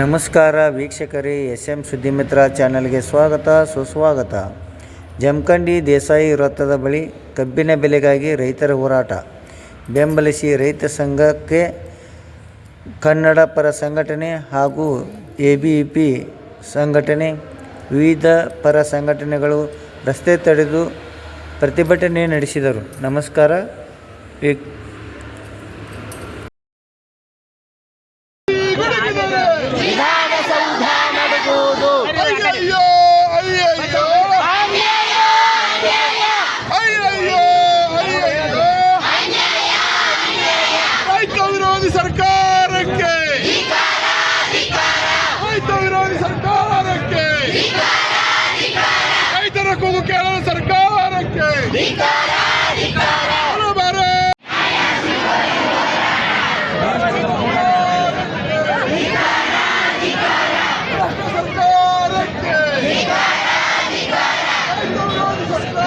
ನಮಸ್ಕಾರ ವೀಕ್ಷಕರೇ S M ಸುದ್ದಿಮಿತ್ರ ಚಾನಲ್ಗೆ ಸ್ವಾಗತ, ಸುಸ್ವಾಗತ. ಜಮಖಂಡಿ ದೇಸಾಯಿ ವೃತ್ತದ ಬಳಿ ಕಬ್ಬಿನ ಬೆಲೆಗಾಗಿ ರೈತರ ಹೋರಾಟ. ಬೆಂಬಲಿಸಿ ರೈತ ಸಂಘಕ್ಕೆ ಕನ್ನಡ ಪರ ಸಂಘಟನೆ ಹಾಗೂ ಎ ಬಿ ಪಿ ಸಂಘಟನೆ, ವಿವಿಧ ಪರ ಸಂಘಟನೆಗಳು ರಸ್ತೆ ತಡೆದು ಪ್ರತಿಭಟನೆ ನಡೆಸಿದರು. ನಮಸ್ಕಾರ ಕೂಗು ಕೇಳಲು ಸರ್ಕಾರಕ್ಕೆ ಬರಬಾರೆ. ಸರ್ಕಾರಕ್ಕೆ ರೈತ ವಿರೋಧಿ ಸರ್ಕಾರಕ್ಕೆ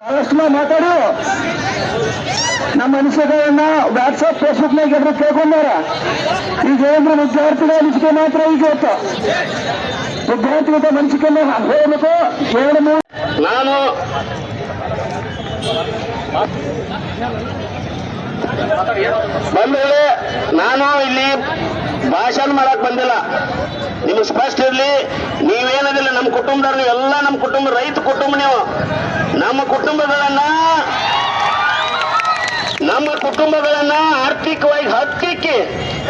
ಬಹಳಷ್ಟು ಮಾತಾಡು ನಮ್ಮ ಅನಿಸಿಕೆಗಳನ್ನ ನಾಗ ಎಲ್ರು ಕೇಳ್ಕೊಂಡಾರ ಈಗ ಏನ್ರ ವಿದ್ಯಾರ್ಥಿಗಳ ಅನಿಸಿಕೆ ಮಾತ್ರ ಈಗ ಇವತ್ತು ವಿದ್ಯಾರ್ಥಿಗಳ ಮನಸ್ಸಿಕೆಲ್ಲ ಹೇಳಬೇಕು ನಾನು ಬಂಧುಗಳೇ ನಾನು ಇಲ್ಲಿ ಭಾಷಣ ಮಾಡಕ್ ಬಂದಿಲ್ಲ. ನಿಮ್ಗೆ ಸ್ಪಷ್ಟ ಇರ್ಲಿ, ನೀವೇನದಿಲ್ಲ, ನಮ್ಮ ಕುಟುಂಬದವ್ರು ಎಲ್ಲ ನಮ್ಮ ಕುಟುಂಬ, ರೈತ ಕುಟುಂಬ ನೀವು. ನಮ್ಮ ಕುಟುಂಬಗಳನ್ನ ನಮ್ಮ ಕುಟುಂಬಗಳನ್ನ ಆರ್ಥಿಕವಾಗಿ ಹಕ್ಕಿಕ್ಕಿ.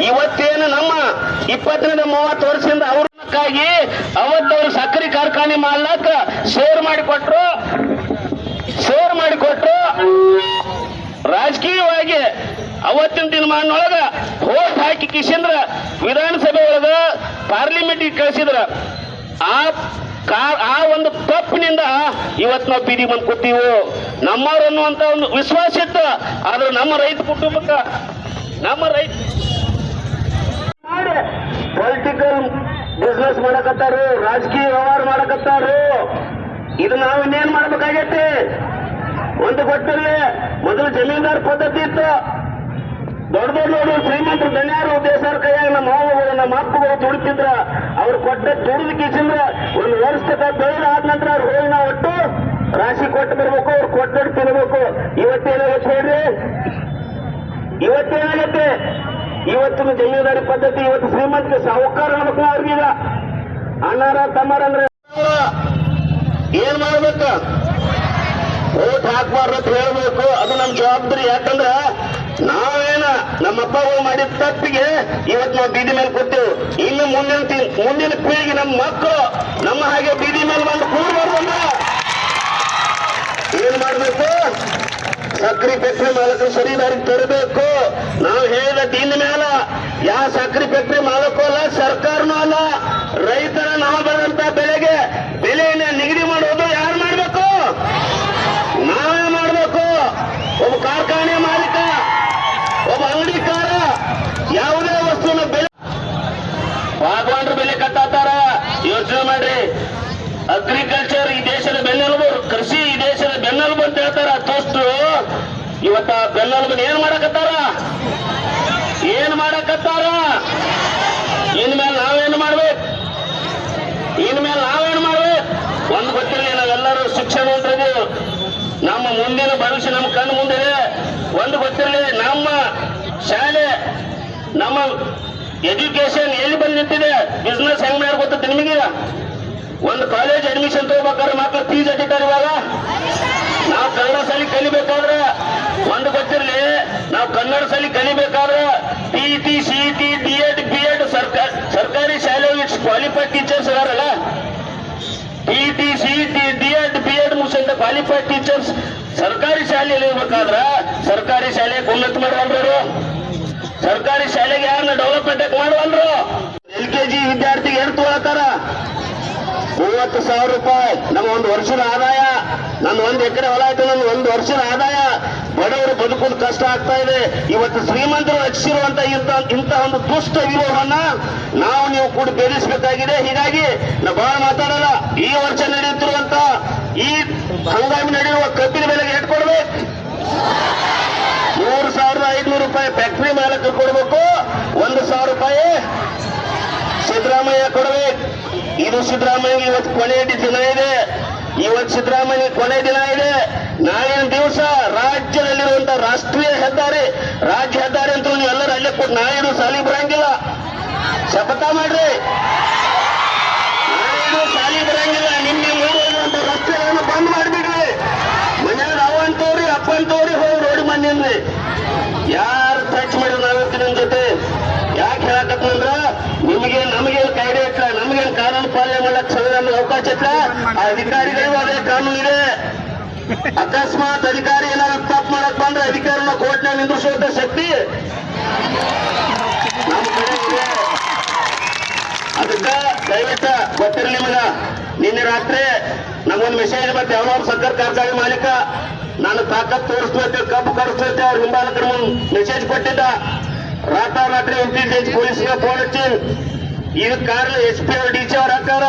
ಇವತ್ತೇನು ನಮ್ಮ ಇಪ್ಪತ್ತರಿಂದ ಮೂವತ್ತು ವರ್ಷದಿಂದ ಅವ್ರಕ್ಕಾಗಿ ಅವತ್ತವ್ರು ಸಕ್ಕರೆ ಕಾರ್ಖಾನೆ ಮಾಡ್ಲಕ್ಕ ಶೇರ್ ಮಾಡಿಕೊಟ್ರು. ಶೇರ್ ಮಾಡಿಕೊಟ್ರು. ರಾಜಕೀಯವಾಗಿ ಅವತ್ತಿನ ದಿನಮಾನೊಳಗ ಹೋಟ್ ಹಾಕಿ ಕಿಶಂದ್ರ ವಿಧಾನಸಭೆ ಒಳಗ ಪಾರ್ಲಿಮೆಂಟ್ಗೆ ಕಳಿಸಿದ್ರ. ಆ ಕಾ- ಆ ಒಂದು ತಪ್ಪಿನಿಂದ ಇವತ್ತು ನಾವು ಬೀದಿ ಬಂದು ಕೂತೀವು. ನಮ್ಮವ್ರು ಅನ್ನುವಂತ ಒಂದು ವಿಶ್ವಾಸ ಇತ್ತು. ಆದ್ರೆ ನಮ್ಮ ರೈತ ಕುಟುಂಬಕ್ಕ ನಮ್ಮ ರೈತ ಪೊಲಿಟಿಕಲ್ ಬಿಸ್ನೆಸ್ ಮಾಡಕತ್ತಾರು, ರಾಜಕೀಯ ವ್ಯವಹಾರ ಮಾಡಕತ್ತಾರು. ಇದು ನಾವು ಇನ್ನೇನ್ ಮಾಡ್ಬೇಕಾಗೈತಿ? ಒಂದು ಗೊತ್ತಿಲ್ಲ, ಮೊದಲು ಜಮೀನ್ದಾರ್ ಪದ್ಧತಿ ಇತ್ತು. ದೊಡ್ಡ ದೊಡ್ಡ ದೊಡ್ಡ ಶ್ರೀಮಂತರು ಧನ್ಯಾರು ದೇಶರ ಕೈಯಾಗ ನಮ್ಮ ಮಾವಗಳು, ನಮ್ಮ ಅಪ್ಪಗಳು ದುಡಿತಿದ್ರ, ಅವ್ರು ಕೊಟ್ಟ ದುಡಿದ ಕಿಸಿಂದ್ರ ಒಂದು ವರ್ಷದ ಬೆಳೆ ಬೆಳೆದ ಆದ ನಂತರ ಅವ್ರು ಹೋಗಿ ಒಟ್ಟು ರಾಶಿ ಕೊಟ್ಟು ಬರ್ಬೇಕು, ಅವ್ರು ಕೊಟ್ಟು ತಿನ್ಬೇಕು. ಇವತ್ತೇನಾಗುತ್ತೆ ಹೇಳ್ರಿ ಇವತ್ತೇನಾಗತ್ತೆ ಇವತ್ತಿನ ಜಮೀನ್ದಾರಿ ಪದ್ಧತಿ, ಇವತ್ತು ಶ್ರೀಮಂತ ಸಾಹುಕಾರ ಅನುಕೂಲ ಅವ್ರಿಗಿಲ್ಲ ಅಣ್ಣಾರ ತಮ್ಮರ ಅಂದ್ರೆ ಏನ್ ಮಾಡ್ಬೇಕು? ಓಟ್ ಹಾಕ್ಬಾರ್ದು ಅಂತ ಹೇಳ್ಬೇಕು. ಅದು ನಮ್ ಜವಾಬ್ದಾರಿ. ಯಾಕಂದ್ರ ನಾವೇನ ನಮ್ಮ ಅಪ್ಪಗಳು ಮಾಡಿದ ತಪ್ಪಿಗೆ ಇವತ್ತು ನಾವು ಬೀದಿ ಮೇಲೆ ಕೊಟ್ಟೆವು ಇನ್ನು ಮುಂದಿನ ಮುಂದಿನ ಪೀಳಿಗೆ ನಮ್ಮ ಮಕ್ಕಳು ನಮ್ಮ ಹಾಗೆ ಬೀದಿ ಮೇಲೆ ಬಂದು ಕೂರ್ಬಾರ್ದಲ್ಲ ಏನ್ ಮಾಡ್ಬೇಕು? ಸಕ್ರಿ ಫ್ಯಾಕ್ಟ್ರಿ ಮಾಲಕರು ಸರಿ ದಾರಿಗೆ ತರಬೇಕು. ನಾವು ಹೇಳಿದ ದಿನ ಮೇಲ ಯಾವ ಸಕ್ರಿ ಫ್ಯಾಕ್ಟ್ರಿ ಮಾಲಕೂ ಅಲ್ಲ, ಸರ್ಕಾರನೂ ಅಲ್ಲ. ರೈತರ ನಾವು ಬೆಳೆದಂತ ಬೆಳೆಗೆ ಬೆಲೆಯನ್ನ ನಿಗದಿ ಮಾಡೋದು ಯಾರು ಮಾಡಬೇಕು? ನಾವೇ ಮಾಡಬೇಕು. ಒಬ್ಬ ಕಾರ್ಖಾನೆ ಮಾಲೀಕ, ಒಬ್ಬ ಅಂಗಡಿಕಾರ ಯಾವುದೇ ವಸ್ತುವಿನ ಬೆಲೆ ಭಾಗವಾನ್ರ ಬೆಲೆ ಕಟ್ಟಾತಾರ. ಯೋಚನೆ ಮಾಡ್ರಿ. ಅಗ್ರಿಕಲ್ಚರ್ ಈ ದೇಶದ ಬೆನ್ನೆಲುಬು ಕೃಷಿ ಈ ದೇಶದ ಬೆನ್ನೆಲುಬು ಅಂತ ಹೇಳ್ತಾರ ತೋಷ್ಟು ಇವತ್ತ ಆ ಬೆನ್ನೆಲುಬು ಏನ್ ಮಾಡಕತ್ತಾರ ಏನ್ ಮಾಡಕತ್ತಾರ ಇನ್ಮೇಲೆ ನಾವೇನ್ ಮಾಡ್ಬೇಕು ಇನ್ಮೇಲೆ ನಾವೇನ್ ಮಾಡ್ಬೇಕು ಒಂದ್ ಗೊತ್ತಿರಲಿ ನಾವೆಲ್ಲರೂ ಶಿಕ್ಷಣವಂತರಿದ್ದೀವಿ ನಮ್ಮ ಮುಂದಿನ ಭವಿಷ್ಯ ನಮ್ಮ ಕಣ್ಣು ಮುಂದಿದೆ ಒಂದು ಗೊತ್ತಿರಲಿ ನಮ್ಮ ಶಾಲೆ ನಮ್ಮ ಎಜುಕೇಶನ್ ಎಲ್ಲಿ ಬಂದು ನಿಂತಿದೆ? ಬಿಸ್ನೆಸ್ ಹೆಂಗ್ ಮಾಡಿ ಗೊತ್ತೈತೆ ನಿಮಗೆ? ಒಂದು ಕಾಲೇಜ್ ಅಡ್ಮಿಷನ್ ತಗೋಬೇಕಾದ್ರೆ ಮಕ್ಕಳು ಫೀಸ್ ಹಟ್ಟಿದ್ದಾರೆ ಇವಾಗ ನಾವು ಕನ್ನಡ ಸಾಲಿ ಕಲಿಬೇಕಾದ್ರೆ ಒಂದು ಗೊತ್ತಿರಲಿ, ನಾವು ಕನ್ನಡ ಸಾಲಿ ಕಲಿಬೇಕಾದ್ರೆ T T C T D Ed B Ed ಸರ್ಕಾರ ಸರ್ಕಾರಿ ಶಾಲೆ ಕ್ವಾಲಿಫೈಡ್ ಟೀಚರ್ಸ್ ಇದಾರಲ್ಲ? T T C T D Ed B Ed ಮುಗಿಸಿದ ಕ್ವಾಲಿಫೈಡ್ ಟೀಚರ್ಸ್ ಸರ್ಕಾರಿ ಶಾಲೆಯಲ್ಲಿ ಇರ್ಬೇಕಾದ್ರ ಸರ್ಕಾರಿ ಶಾಲೆಗೆ ಉನ್ನತ ಮಾಡುವಲ್ರು ಸರ್ಕಾರಿ ಶಾಲೆಗೆ ಯಾರನ್ನ ಡೆವಲಪ್ಮೆಂಟ್ ಮಾಡುವಲ್ರು ಎಲ್ ಕೆ ಜಿ ವಿದ್ಯಾರ್ಥಿಗೆ ಏನು ತಗೊಳತಾರ ಮೂವತ್ತು ಸಾವಿರ ರೂಪಾಯಿ. ನಮ್ಮ ಒಂದು ವರ್ಷದ ಆದಾಯ. ನನ್ನ ಒಂದು ಎಕರೆ ಹೊಲ ಆಯ್ತು ನನ್ನ ಒಂದು ವರ್ಷದ ಆದಾಯ. ಬಡವರು ಬದುಕೋದು ಕಷ್ಟ ಆಗ್ತಾ ಇದೆ. ಇವತ್ತು ಶ್ರೀಮಂತರು ರಚಿಸಿರುವಂತ ಇಂತಹ ಒಂದು ದುಷ್ಟ ವಿರೋಹವನ್ನ ನಾವು ನೀವು ಕೂಡ ಬೇರಿಸಬೇಕಾಗಿದೆ ಹೀಗಾಗಿ ನಾ ಬಹಳ ಮಾತಾಡಲ್ಲ. ಈ ವರ್ಷ ನಡೆಯುತ್ತಿರುವಂತ ಈ ಹಂಗಾಮಿ ನಡೆಯುವ ಕಬ್ಬಿನ ಬೆಲೆಗೆ ಎಟ್ ಕೊಡ್ಬೇಕು? ಮೂರು ಸಾವಿರದ ಐದುನೂರು ರೂಪಾಯಿ ಫ್ಯಾಕ್ಟ್ರಿ ಮಾಲಕರು ಕೊಡಬೇಕು. ಒಂದು ಸಾವಿರ ರೂಪಾಯಿ ಸಿದ್ದರಾಮಯ್ಯ ಕೊಡಬೇಕು. ಇದು ಸಿದ್ದರಾಮಯ್ಯ ಇವತ್ತು ಕೊನೆಯ ದಿನ ಇದೆ. ಇವತ್ತು ಸಿದ್ದರಾಮಯ್ಯ ಕೊನೆ ದಿನ ಇದೆ. ನಾಳಿನ ದಿವಸ ರಾಜ್ಯದಲ್ಲಿರುವಂತಹ ರಾಷ್ಟ್ರೀಯ ಹೆದ್ದಾರಿ, ರಾಜ್ಯ ಹೆದ್ದಾರಿ ಅಂತ ಎಲ್ಲರೂ ಅಲ್ಲೇ ಕೊಟ್ಟು ನಾಳೆನು ಸಾಲಿ ಬರಂಗಿಲ್ಲ. ಶಪಥ ಮಾಡ್ರಿ. ನಾಳಿದು ಸಾಲಿ ಬರಂಗಿಲ್ಲ. ನಿಮ್ಮ ಮೂರು ರಸ್ತೆಗಳನ್ನು ಬಂದ್ ಹೋಗಿ ರೋಡ್ ಮಂದಿನ್ರಿ ಯಾರು ಟಚ್ ಮಾಡಿದ್ರು ನಾವಿರ್ತೀವಿ ನಿಮ್ ಜೊತೆ? ಯಾಕೆ ಹೇಳಕತ್ತಂದ್ರ ನಿಮಗೆ, ನಮಗೆ ಕಾಯ್ದೆ ಇಟ್ಲ? ನಮಗೆ ಕಾನೂನು ಪಾಲನೆ ಮಾಡಕ್ ಸಂವಿಧಾನದ ಅವಕಾಶ ಇಟ್ಲ? ಆ ಅಧಿಕಾರಿಗಳಿಗೂ ಅದೇ ಕಾನೂನು ಇದೆ. ಅಕಸ್ಮಾತ್ ಅಧಿಕಾರಿ ಏನಾದ್ರು ತಪ್ಪು ಮಾಡಕ್ ಬಂದ್ರೆ ಅಧಿಕಾರಿನ ನಲ್ಲಿ ನಿಂದಿಸುವಂತ ಶಕ್ತಿ ಅದಕ್ಕ ದಯವಿಟ್ಟ ಗೊತ್ತಿರಲಿ ನಿಮಗ ನಿನ್ನೆ ರಾತ್ರಿ ನಮಗೊಂದು ಮೆಸೇಜ್ ಮತ್ತೆ ಯಾವ ಸಕ್ಕರ್ ಕಾರ್ಖಾನೆ ಮಾಲೀಕ ನಾನು ತಾಕತ್ ತೋರಿಸ್ತೈತೆ ಕಬ್ಬು ಕಡಿಸ್ತೈತೆ ಅವ್ರ ಹಿಂಬಾಲಕರ ಮೆಸೇಜ್ ಕೊಟ್ಟಿದ್ದ. ರಾತ್ರಿ ಇಂಟೆಲಿಜೆನ್ಸ್ ಪೊಲೀಸ್ಗೆ ಫೋನ್ ಹಚ್ಚಿ, ಇದಕ್ಕೆ ಕಾರಣ ಎಸ್ ಪಿ ಅವ್ರ ಡಿ ಸಿ ಅವ್ರ ಹಾಕಾರ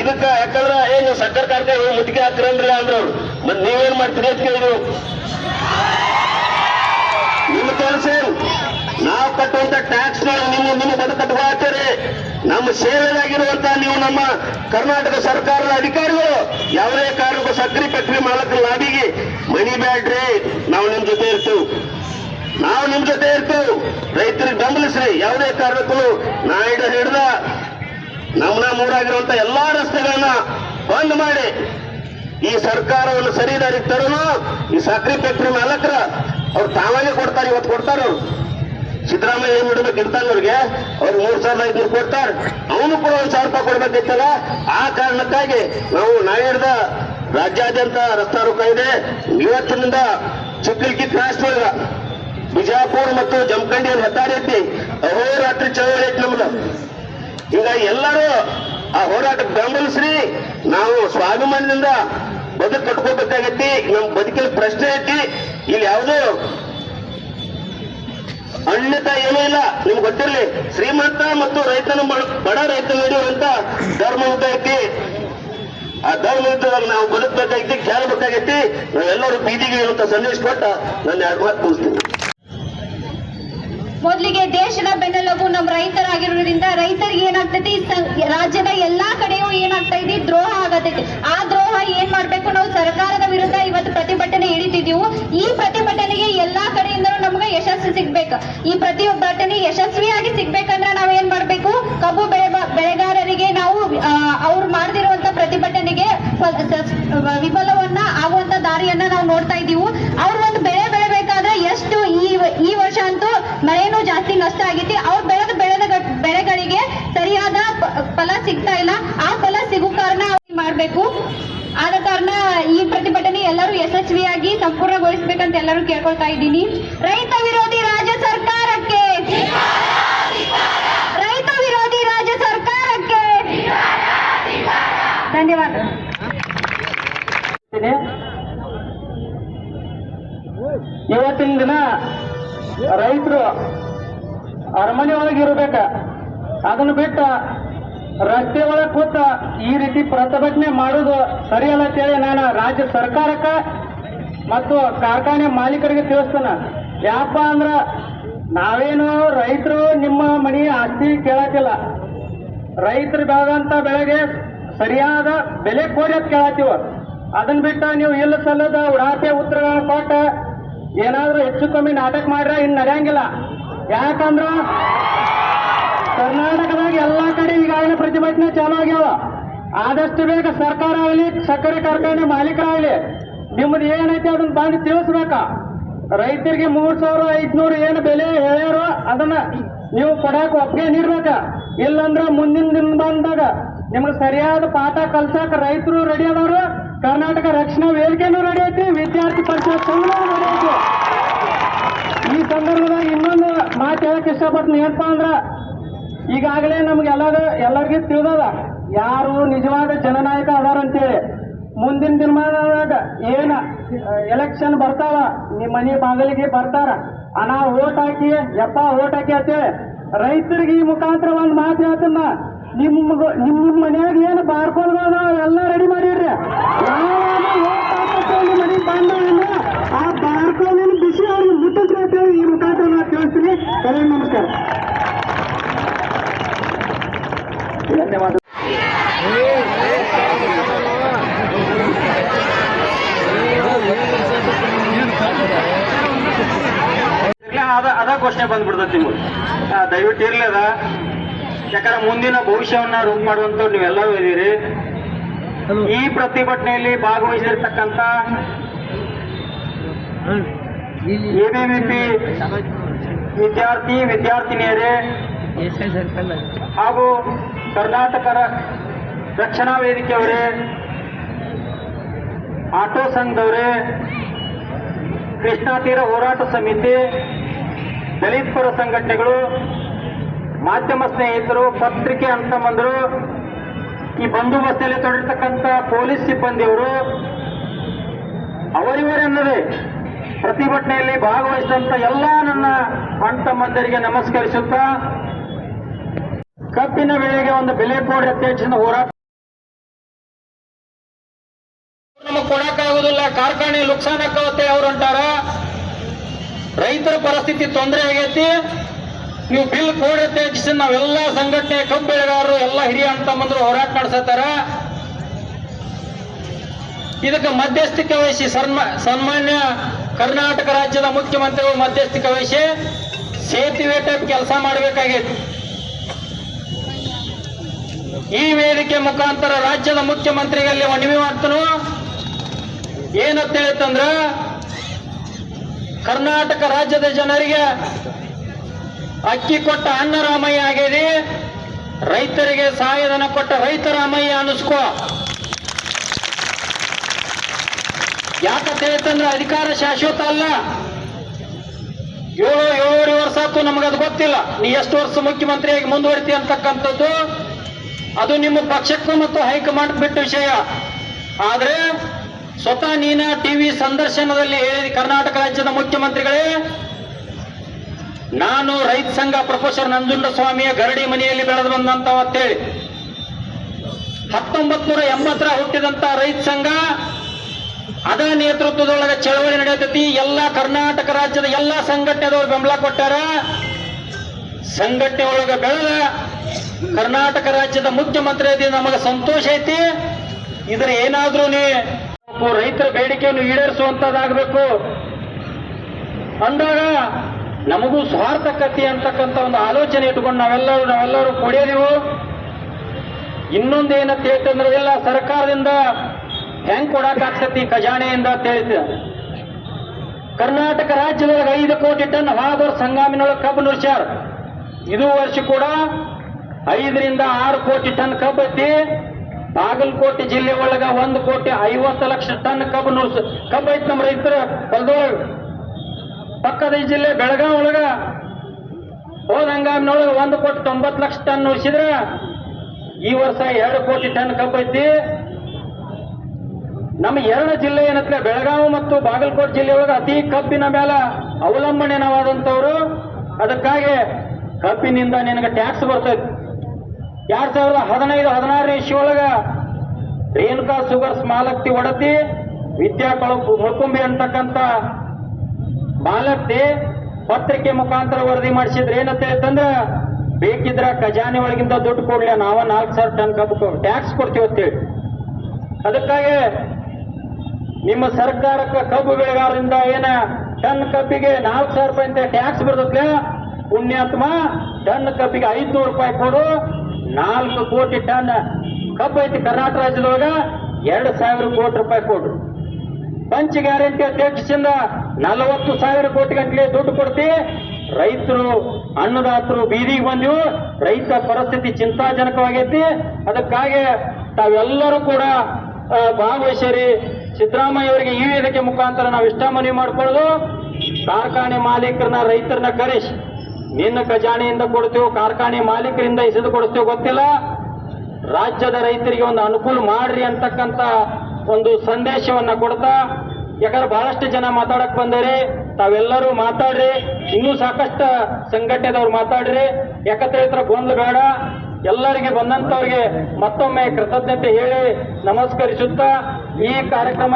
ಇದಕ್ಕ ಯಾಕಂದ್ರ ಏ, ನೀವು ಸಕ್ಕರ್ ಕಾರ್ಖಾನೆ ಮುತ್ತಿಗೆ ಅಂದ್ರ ಅವ್ರು ಮತ್ ನೀವೇನ್ ಮಾಡ್ತೀರಿ ಅಂತ ಕೇಳಿದ್ರು. ನಿಮ್ ಕೆಲಸ ನಾವು ಕಟ್ಟುವಂತ ಟ್ಯಾಕ್ಸ್ ನಿಮ್ಮ ನಿಮ್ಮ ಬದ ಕಟ್ಕೊಳ್ತೀರಿ ನಮ್ಮ ಸೇವೆಯಾಗಿರುವಂತಹ ನೀವು ನಮ್ಮ ಕರ್ನಾಟಕ ಸರ್ಕಾರದ ಅಧಿಕಾರಿಗಳು, ಯಾವುದೇ ಕಾರಣಕ್ಕೂ ಸಕ್ರಿ ಪ್ರಕ್ರಿಯೆ ಮಾಲಕ ಲಾಬಿಗೆ ಮನಿ ಬ್ಯಾಡ್ರಿ. ನಾವು ನಿಮ್ ಜೊತೆ ಇರ್ತೇವೆ. ನಾವು ನಿಮ್ ಜೊತೆ ಇರ್ತೇವೆ. ರೈತರಿಗೆ ಬೆಂಬಲಿಸ್ರಿ. ಯಾವುದೇ ಕಾರಣಕ್ಕೂ ನಾಯ್ಡು ಹಿಡ್ದ ನಮ್ಮ ನಮ್ಮೂರಾಗಿರುವಂತ ಎಲ್ಲಾ ರಸ್ತೆಗಳನ್ನ ಬಂದ್ ಮಾಡಿ. ಈ ಸರ್ಕಾರವನ್ನು ಸರಿ ದಾರಿಗೆ ತರೋನು ಈ ಸಕ್ರಿ ಫ್ಯಾಕ್ಟ್ರಿ ಮಾಲಕರ ಅವ್ರು ತಾವಾಗೆ ಕೊಡ್ತಾರೆ, ಇವತ್ತು ಕೊಡ್ತಾರ ಅವ್ರು. ಸಿದ್ದರಾಮಯ್ಯ ಏನ್ ಬಿಡ್ಬೇಕು ಇರ್ತಾನೆ ಅವ್ರಿಗೆ ಅವ್ರು ಮೂರ್ ಸಾವಿರದ ಐದ್ನೂರು ಕೊಡ್ತಾರೆ. ಅವನು ಕೂಡ ಒಂದ್ ಸಾವಿರ ರೂಪಾಯಿ ಕೊಡ್ಬೇಕಿತ್ತಲ್ಲ ಆ ಕಾರಣಕ್ಕಾಗಿ ನಾವು ನಾಯಡ್ದ ರಾಜ್ಯಾದ್ಯಂತ ರಸ್ತಾ ರೋಕ ಇದೆ. ಇವತ್ತಿನಿಂದ ಚಿಕ್ಕಲ್ಕಿ ಕ್ರಾಸ್ ಒಳಗ ಬಿಜಾಪುರ ಮತ್ತು ಜಮಖಂಡಿ ಹೆದ್ದಾರಿ ಐತಿ. ಅಹೋರಾತ್ರಿ ಚಳವಳಿ ಐತಿ ನಮ್ದು. ಈಗ ಎಲ್ಲರೂ ಆ ಹೋರಾಟ ಬೆಂಬಲಿಸ್ರಿ. ನಾವು ಸ್ವಾಭಿಮಾನದಿಂದ ಬದುಕು ಕಟ್ಕೋಬೇಕಾಗೈತಿ. ನಮ್ ಬದುಕಿನ ಪ್ರಶ್ನೆ ಐತಿ. ಇಲ್ಲಿ ಯಾವುದು ಅನ್ಯತಾ ಏನೂ ಇಲ್ಲ. ನಿಮ್ಗೆ ಗೊತ್ತಿರಲಿ, ಶ್ರೀಮಂತ ಮತ್ತು ರೈತನ ಬಡ- ರೈತ ನಡೆಯುವಂತ ಧರ್ಮ ಯುದ್ಧ ಐತಿ. ಆ ಧರ್ಮ ಯುದ್ಧದಾಗ ನಾವು ಬದುಕಬೇಕಾಗೈತಿ, ಕೇಳಬೇಕಾಗೈತಿ. ನಾವೆಲ್ಲರೂ ಬೀದಿಗೆ ಇರುವಂತ ಸಂದೇಶ ಕೊಟ್ಟ ನನ್ನ ಎರಡು ಮಾತು ಮುಗಿಸ್ತೀನಿ. ಮೊದಲಿಗೆ ದೇಶದ ಬೆನ್ನೆಲುಬು ನಮ್ಮ ರೈತರಾಗಿರೋದ್ರಿಂದ ರೈತರಿಗೆ ಏನಾಗ್ತೈತಿ? ರಾಜ್ಯದ ಎಲ್ಲಾ ಕಡೆಯೂ ಏನಾಗ್ತಾ ಇದೆ ದ್ರೋಹ ಆಗತೈತಿ. ಆ ದ್ರೋಹ ಏನ್ ಮಾಡ್ಬೇಕು? ನಾವು ಸರ್ಕಾರದ ವಿರುದ್ಧ ಇವತ್ತು ಪ್ರತಿಭಟನೆ ಹಿಡಿತಿದೀವು ಈ ಪ್ರತಿಭಟನೆಗೆ ಎಲ್ಲಾ ಕಡೆಯಿಂದಲೂ ನಮ್ಗೆ ಯಶಸ್ಸು ಸಿಗ್ಬೇಕು. ಈ ಪ್ರತಿಭಟನೆ ಯಶಸ್ವಿಯಾಗಿ ಸಿಗ್ಬೇಕಂದ್ರೆ ನಾವ್ ಏನ್ ಮಾಡ್ಬೇಕು? ಕಬ್ಬು ಬೆಳೆ ಬೆಳೆಗಾರರಿಗೆ ನಾವು ಅವ್ರು ಮಾಡ್ತಿರುವಂತ ಪ್ರತಿಭಟನೆಗೆ ವಿಫಲವನ್ನ ಆಗುವಂತ ದಾರಿಯನ್ನ ನಾವು ನೋಡ್ತಾ ಇದೀವಿ ಅವ್ರು ಒಂದು ಬೆಳೆ ಬೆಳಿಬೇಕಾದ್ರೆ ಎಷ್ಟು ಈ ಈ ವರ್ಷ ಅಂತೂ ಮಳೆನೂ ಜಾಸ್ತಿ ನಷ್ಟ ಆಗೈತಿ ಅವ್ರು ಬೆಳೆದ ಬೆಳೆದ ಬೆಳೆಗಳಿಗೆ ಸರಿಯಾದ ಫಲ ಸಿಗ್ತಾ ಇಲ್ಲ. ಆ ಫಲ ಸಿಗೋ ಕಾರಣ ಮಾಡ್ಬೇಕು? ಆದ ಕಾರಣ ಈ ಪ್ರತಿಭಟನೆ ಎಲ್ಲರೂ ಯಶಸ್ವಿಯಾಗಿ ಸಂಪೂರ್ಣಗೊಳಿಸ್ಬೇಕಂತ ಎಲ್ಲರೂ ಕೇಳ್ಕೊಳ್ತಾ ಇದ್ದೀನಿ. ರೈತ ವಿರೋಧಿ ರೈತ ವಿರೋಧಿ ರಾಜ್ಯ ಸರ್ಕಾರಕ್ಕೆ ಧನ್ಯವಾದ. ಇವತ್ತಿನ ದಿನ ರೈತರು ಅರಮನೆ ಒಳಗೆ ಇರಬೇಕ ಅದನ್ನು ಬಿಟ್ಟು ರಸ್ತೆ ಒಳಗೆ ಕೂತ ಈ ರೀತಿ ಪ್ರತಿಭಟನೆ ಮಾಡೋದು ಸರಿಯಲ್ಲ ಅಂತೇಳಿ ನಾನು ರಾಜ್ಯ ಸರ್ಕಾರಕ್ಕೆ ಮತ್ತು ಕಾರ್ಖಾನೆ ಮಾಲೀಕರಿಗೆ ತಿಳಿಸ್ತಾನ ಯಾಪ ಅಂದ್ರ ನಾವೇನು ರೈತರು ನಿಮ್ಮ ಮನೆ ಆಸ್ತಿ ಕೇಳತ್ತಿಲ್ಲ. ರೈತರು ಬೆಳೆದಂತ ಬೆಳೆಗೆ ಸರಿಯಾದ ಬೆಲೆ ಕೋರಿ ಅಂತ ಕೇಳತ್ತೀವ. ಅದನ್ನ ಬಿಟ್ಟ ನೀವು ಇಲ್ಲ ಸಲ್ಲದ ಉಡಾಪೆ ಉತ್ತರಗಳನ್ನ ಕೊಟ್ಟ ಏನಾದ್ರೂ ಹೆಚ್ಚು ಕಮ್ಮಿ ನಾಟಕ ಮಾಡ್ರೆ ಇನ್ ನಡೆಯಂಗಿಲ್ಲ. ಯಾಕಂದ್ರ ಕರ್ನಾಟಕದಾಗ ಎಲ್ಲಾ ಕಡೆ ಈಗಾಗಲೇ ಪ್ರತಿಭಟನೆ ಚಾಲು ಆಗ್ಯಾವ. ಆದಷ್ಟು ಬೇಗ ಸರ್ಕಾರ ಆಗಲಿ, ಸಕ್ಕರೆ ಕಾರ್ಖಾನೆ ಮಾಲೀಕರಾಗಲಿ, ನಿಮ್ಮದು ಏನೈತೆ ಅದನ್ನ ಬಂದು ತಿಳಿಸ್ಬೇಕ. ರೈತರಿಗೆ ಮೂರ್ ಸಾವಿರ ಐದ್ನೂರು ಏನು ಬೆಲೆ ಹೇಳ್ಯಾರೋ ಅದನ್ನ ನೀವು ಕೊಡಾಕ ಒಪ್ಪಿಗೆ ನೀಡ್ಬೇಕ ಇಲ್ಲಂದ್ರ ಮುಂದಿನ ದಿನ ಬಂದಾಗ ನಿಮ್ಗೆ ಸರಿಯಾದ ಪಾಠ ಕಲ್ಸಾಕ ರೈತರು ರೆಡಿ ಅದಾರು. ಕರ್ನಾಟಕ ರಕ್ಷಣಾ ವೇದಿಕೆನೂ ರೆಡಿ ಐತಿ, ವಿದ್ಯಾರ್ಥಿ ಪರಿಷತ್ ಸಂಘನೂ ಐತಿ. ಈ ಸಂದರ್ಭದಾಗ ಇನ್ನೊಂದು ಮಾತು ಹೇಳಕ್ ಇಷ್ಟಪಡ್ತೀನಿ, ಏನಪ್ಪಾ ಅಂದ್ರ ಈಗಾಗಲೇ ನಮ್ಗೆ ಎಲ್ಲರ ಎಲ್ಲರಿಗೂ ತಿಳಿದದ, ಯಾರು ನಿಜವಾದ ಜನನಾಯಕ ಅದಾರ ಅಂತೇಳಿ ಮುಂದಿನ ದಿನಮಾನದಾಗ ಏನ ಎಲೆಕ್ಷನ್ ಬರ್ತಾವ, ನಿಮ್ಮ ಮನೆ ಬಾಗಿಲಿಗೆ ಬರ್ತಾರ. ಅನಾ ಓಟ್ ಹಾಕಿ ಎಪ್ಪ ಓಟ್ ಹಾಕಿ ಅಂತೇಳಿ ರೈತರಿಗೆ ಈ ಮುಖಾಂತರ ಒಂದು ಮಾತು ಹೇಳ್ತಾನ ನಿಮ್ಮ ನಿಮ್ಮ ಮನ್ಯಾಗ ಏನು ಬಾರ್ಕೋಲ್ಗಳು ಎಲ್ಲ ರೆಡಿ ಮಾಡಿಡ್ರಿ ಮನೆಗೆ ಬಂದ ಆ ಬಾರ್ಕೋಲಿನ ಬಿಸಿ ಅವ್ರಿಗೆ ಮುಟ್ಟಿಸ್ರಿ ಅಂತೇಳಿ ಈ ಮುಖಾಂತರ ನಾನು ತಿಳಿಸ್ತೀನಿ. ಕರೆ ನಮಸ್ಕಾರ. ಧನ್ಯವಾದ ಇರ್ಲಿ, ಅದ ಬಂದ್ಬಿಡ್ತದೆ ನಿಮ್ಗೆ. ದಯವಿಟ್ಟು ಇರ್ಲಿ ಅದ. ಯಾಕಂದ್ರೆ ಮುಂದಿನ ಭವಿಷ್ಯವನ್ನ ರೂಪ್ ಮಾಡುವಂತ ನೀವೆಲ್ಲರೂ ಇದೀರಿ ಈ ಪ್ರತಿಭಟನೆಯಲ್ಲಿ ಭಾಗವಹಿಸಿರ್ತಕ್ಕಂಥ ಎಬಿವಿಪಿ ವಿದ್ಯಾರ್ಥಿ ವಿದ್ಯಾರ್ಥಿನಿಯರೇ ಹಾಗೂ ಕರ್ನಾಟಕ ರಕ್ಷಣಾ ವೇದಿಕೆಯವರೇ ಆಟೋ ಸಂಘದವರೇ ಕೃಷ್ಣಾ ತೀರ ಹೋರಾಟ ಸಮಿತಿ ದಲಿತ ಪರ ಸಂಘಟನೆಗಳು, ಮಾಧ್ಯಮ ಸ್ನೇಹಿತರು, ಪತ್ರಿಕೆ ಅಂತ ಬಂದರು ಈ ಬಂದೋಬಸ್ತಲ್ಲಿ ತೊಡಗಿರ್ತಕ್ಕಂಥ ಪೊಲೀಸ್ ಸಿಬ್ಬಂದಿಯವರು ಅವರಿವರೆನ್ನದೇ ಪ್ರತಿಭಟನೆಯಲ್ಲಿ ಭಾಗವಹಿಸಿದಂತ ಎಲ್ಲ ನನ್ನ ಅಣ್ಣ ತಮ್ಮಂದರಿಗೆ ನಮಸ್ಕರಿಸುತ್ತಾ, ಕಬ್ಬಿನ ಬೆಳೆಗೆ ಒಂದು ಬೆಲೆ ಕೋಡ್ ಅತ್ಯಂತ ಹೋರಾಟ. ನಮಗೆ ಕೊಡಕ್ಕಾಗುದಿಲ್ಲ, ಕಾರ್ಖಾನೆ ನುಕ್ಸಾನಕ್ಕಾಗುತ್ತೆ ಅವ್ರು ಅಂಟಾರ. ರೈತರ ಪರಿಸ್ಥಿತಿ ತೊಂದರೆ ಆಗೈತಿ. ನೀವು ಬಿಲ್ ಕೊಡತ್ತೆ ಹೆಚ್ಚಿಸಿ, ನಾವೆಲ್ಲ ಸಂಘಟನೆ, ಕಬ್ಬು ಬೆಳೆಗಾರರು, ಎಲ್ಲ ಹಿರಿಯ ಅಂತಂಬಂದ್ರು ಹೋರಾಟ ನಡೆಸತ್ತಾರ ಇದಕ್ಕೆ ಮಧ್ಯಸ್ಥಿಕೆ ವಹಿಸಿ, ಸನ್ಮ, ಸನ್ಮಾನ್ಯ ಕರ್ನಾಟಕ ರಾಜ್ಯದ ಮುಖ್ಯಮಂತ್ರಿಗಳು ಮಧ್ಯಸ್ಥಿಕೆ ವಹಿಸಿ ಸೇತುವೆ ಟೈಪ್ ಕೆಲಸ ಮಾಡಬೇಕಾಗೈತಿ. ಈ ವೇದಿಕೆ ಮುಖಾಂತರ ರಾಜ್ಯದ ಮುಖ್ಯಮಂತ್ರಿಗಳಲ್ಲಿ ಮನವಿ ಮಾಡ್ತನು. ಏನಂತ ಹೇಳಿತ್ತಂದ್ರ ಕರ್ನಾಟಕ ರಾಜ್ಯದ ಜನರಿಗೆ ಅಕ್ಕಿ ಕೊಟ್ಟ ಅನ್ನರಾಮಯ್ಯ ಆಗಿದೆ ರೈತರಿಗೆ ಸಹಾಯಧನ ಕೊಟ್ಟ ರೈತ ರಾಮಯ್ಯ ಅನ್ನಿಸ್ಕೋ. ಯಾಕಂತ ಹೇಳ್ತಂದ್ರೆ ಅಧಿಕಾರ ಶಾಶ್ವತ ಅಲ್ಲ. ಏಳು, ಏಳೂವರೆ ವರ್ಷ ಆಯ್ತು ನಮಗದು ಗೊತ್ತಿಲ್ಲ. ನೀ ಎಷ್ಟು ವರ್ಷ ಮುಖ್ಯಮಂತ್ರಿಯಾಗಿ ಮುಂದುವರಿತಿ ಅಂತಕ್ಕಂಥದ್ದು. ಅದು ನಿಮ್ಮ ಪಕ್ಷಕ್ಕೂ ಮತ್ತು ಹೈಕಮಾಂಡ್ ಬಿಟ್ಟ ವಿಷಯ. ಆದ್ರೆ ಸ್ವತಃ ನೀನ ಟಿವಿ ಸಂದರ್ಶನದಲ್ಲಿ ಹೇಳಿದ ಕರ್ನಾಟಕ ರಾಜ್ಯದ ಮುಖ್ಯಮಂತ್ರಿಗಳೇ, ನಾನು ರೈತ ಸಂಘ ಪ್ರೊಫೆಸರ್ ನಂಜುಂಡಸ್ವಾಮಿಯ ಗರಡಿ ಮನೆಯಲ್ಲಿ ಬೆಳೆದು ಬಂದಂತವ ಅಂತೇಳಿ ಹತ್ತೊಂಬತ್ ನೂರ ಎಂಬತ್ತರ ಹುಟ್ಟಿದಂತ ರೈತ ಸಂಘ, ಅದ ನೇತೃತ್ವದೊಳಗೆ ಚಳವಳಿ ನಡೆಯತೈತಿ. ಎಲ್ಲ ಕರ್ನಾಟಕ ರಾಜ್ಯದ ಎಲ್ಲ ಸಂಘಟನೆದವರು ಬೆಂಬಲ ಕೊಟ್ಟಾರ. ಸಂಘಟನೆ ಒಳಗೆ ಬೆಳೆದ ಕರ್ನಾಟಕ ರಾಜ್ಯದ ಮುಖ್ಯಮಂತ್ರಿ ನಮಗೆ ಸಂತೋಷ ಐತಿ. ಇದ್ರ ಏನಾದ್ರೂ ನೀ ರೈತರ ಬೇಡಿಕೆಯನ್ನು ಈಡೇರಿಸುವಂತದ್ದಾಗಬೇಕು. ಅಂದಾಗ ನಮಗೂ ಸ್ವಾರ್ಥಕತೆ ಅಂತಕ್ಕಂಥ ಒಂದು ಆಲೋಚನೆ ಇಟ್ಕೊಂಡು ನಾವೆಲ್ಲರೂ ನಾವೆಲ್ಲರೂ ಕೊಡಿಯದೀವು ಇನ್ನೊಂದು ಏನಂತ ಹೇಳ್ತಂದ್ರೆ ಎಲ್ಲ ಸರ್ಕಾರದಿಂದ ಹೆಂಗ್ ಕೊಡಕಾಗ್ತತಿ ಖಜಾನೆಯಿಂದ ಅಂತ ಕರ್ನಾಟಕ ರಾಜ್ಯದೊಳಗೆ ಐದು ಕೋಟಿ ಟನ್ ಹಾದೋರ್ ಸಂಗಾಮಿನೊಳಗೆ ಕಬ್ಬು ನುರ್ಸ್ಯಾರ. ಇದು ವರ್ಷ ಕೂಡ ಐದರಿಂದ ಆರು ಕೋಟಿ ಟನ್ ಕಬ್ಬು ಐತಿ. ಬಾಗಲಕೋಟೆ ಜಿಲ್ಲೆ ಒಳಗ ಒಂದು ಕೋಟಿ ಐವತ್ತು ಲಕ್ಷ ಟನ್ ಕಬ್ಬು ನುರ್ಸ್ ಕಬ್ಬು ಐತಿ ನಮ್ಮ ರೈತರ ಹೊಲದೊಳಗ ಪಕ್ಕದ ಈ ಜಿಲ್ಲೆ ಬೆಳಗಾವಿ ಒಳಗ ಹೋದ ಹಂಗಾಮಿನೊಳಗೆ ಒಂದು ಕೋಟಿ ತೊಂಬತ್ತು ಲಕ್ಷ ಟನ್ ನುರ್ಸಿದ್ರ ಈ ವರ್ಷ ಎರಡು ಕೋಟಿ ಟನ್ ಕಬ್ಬು ಐತಿ. ನಮ್ಮ ಎರಡು ಜಿಲ್ಲೆ ಏನತ್ಲೆ, ಬೆಳಗಾವಿ ಮತ್ತು ಬಾಗಲಕೋಟೆ ಜಿಲ್ಲೆಯೊಳಗೆ ಅತಿ ಕಬ್ಬಿನ ಮೇಲೆ ಅವಲಂಬನೆ ನಾವಾದಂಥವ್ರು ಅದಕ್ಕಾಗಿ ಕಬ್ಬಿನಿಂದ ನಿನಗೆ ಟ್ಯಾಕ್ಸ್ ಬರ್ತೈತಿ. ಎರಡ್ ಸಾವಿರದ ಹದಿನೈದು, ಹದಿನಾರನೇ ಇಸ್ವಿ ಒಳಗ ರೇಣುಕಾ ಸುಗರ್ಸ್ ಮಾಲಕ್ತಿ ಒಡತಿ, ವಿದ್ಯಾ ಕಳಪು ಮುಳ್ಕುಂಬಿ ಅಂತಕ್ಕಂಥ ಮಾಲಕ್ತಿ ಪತ್ರಿಕೆ ಮುಖಾಂತರ ವರದಿ ಮಾಡಿಸಿದ್ರೆ ಏನಂತ ಅಂತಂದ್ರ ಬೇಕಿದ್ರ ಖಜಾನೆ ಒಳಗಿಂದ ದುಡ್ಡು ಕೊಡ್ಲಿ, ನಾವ ನಾಲ್ಕು ಸಾವಿರ ಟನ್ ಕಬ್ಬು ಟ್ಯಾಕ್ಸ್ ಕೊಡ್ತೀವಿ ಅಂತೇಳಿ. ಅದಕ್ಕಾಗಿ ನಿಮ್ಮ ಸರ್ಕಾರಕ್ಕೆ ಕಬ್ಬು ಬೆಳೆಗಾರರಿಂದ ಏನ ಟನ್ ಕಬ್ಬಿಗೆ ನಾಲ್ಕು ಸಾವಿರ ರೂಪಾಯಿ ಅಂತ ಟ್ಯಾಕ್ಸ್ ಬರ್ತದೆ ಪುಣ್ಯಾತ್ಮ, ಟನ್ ಕಬ್ಬಿಗೆ ಐದ್ನೂರು ರೂಪಾಯಿ ಕೊಡು ನಾಲ್ಕು ಕೋಟಿ ಟನ್ ಕಬ್ಬು ಐತಿ ಕರ್ನಾಟಕ ರಾಜ್ಯದೊಳಗ, ಎರಡು ಸಾವಿರ ಕೋಟಿ ರೂಪಾಯಿ ಕೊಡ್ರು. ಪಂಚ ಗ್ಯಾರಂಟಿ ಅಧ್ಯಕ್ಷದಿಂದ ನಲವತ್ತು ಸಾವಿರ ಕೋಟಿ ಗಂಟಲೆ ದುಡ್ಡು ಕೊಡ್ತಿ. ರೈತರು, ಅನ್ನದಾತರು ಬೀದಿಗೆ ಬಂದಿವು ರೈತ ಪರಿಸ್ಥಿತಿ ಚಿಂತಾಜನಕವಾಗೈತಿ. ಅದಕ್ಕಾಗಿ ತಾವೆಲ್ಲರೂ ಕೂಡ ಭಾಗವಹಿಸರಿ ಸಿದ್ದರಾಮಯ್ಯ ಅವರಿಗೆ ಈ ವೇದಿಕೆ ಮುಖಾಂತರ ನಾವು ಇಷ್ಟ ಮನವಿ ಮಾಡ್ಕೊಳ್ಳೋದು. ಕಾರ್ಖಾನೆ ಮಾಲೀಕರನ್ನ, ರೈತರನ್ನ ಕರೆಸಿ. ನಿನ್ನ ಖಜಾನೆಯಿಂದ ಕೊಡ್ತೇವೆ, ಕಾರ್ಖಾನೆ ಮಾಲೀಕರಿಂದ ಎಸೆದು ಕೊಡ್ತೇವೆ ಗೊತ್ತಿಲ್ಲ. ರಾಜ್ಯದ ರೈತರಿಗೆ ಒಂದು ಅನುಕೂಲ ಮಾಡ್ರಿ ಅಂತಕ್ಕಂಥ ಒಂದು ಸಂದೇಶವನ್ನ ಕೊಡ್ತಾ, ಯಾಕಂದ್ರೆ ಬಹಳಷ್ಟು ಜನ ಮಾತಾಡಕ್ ಬಂದರೆ. ತಾವೆಲ್ಲರೂ ಮಾತಾಡ್ರಿ, ಇನ್ನೂ ಸಾಕಷ್ಟು ಸಂಘಟನೆದವ್ರು ಮಾತಾಡ್ರಿ. ಯಾಕಂದ್ರೆ ಈ ಗೊಂದಲ ಬೇಡ. ಎಲ್ಲರಿಗೆ ಬಂದಂತವ್ರಿಗೆ ಮತ್ತೊಮ್ಮೆ ಕೃತಜ್ಞತೆ ಹೇಳಿ ನಮಸ್ಕರಿಸುತ್ತಾ, ಈ ಕಾರ್ಯಕ್ರಮ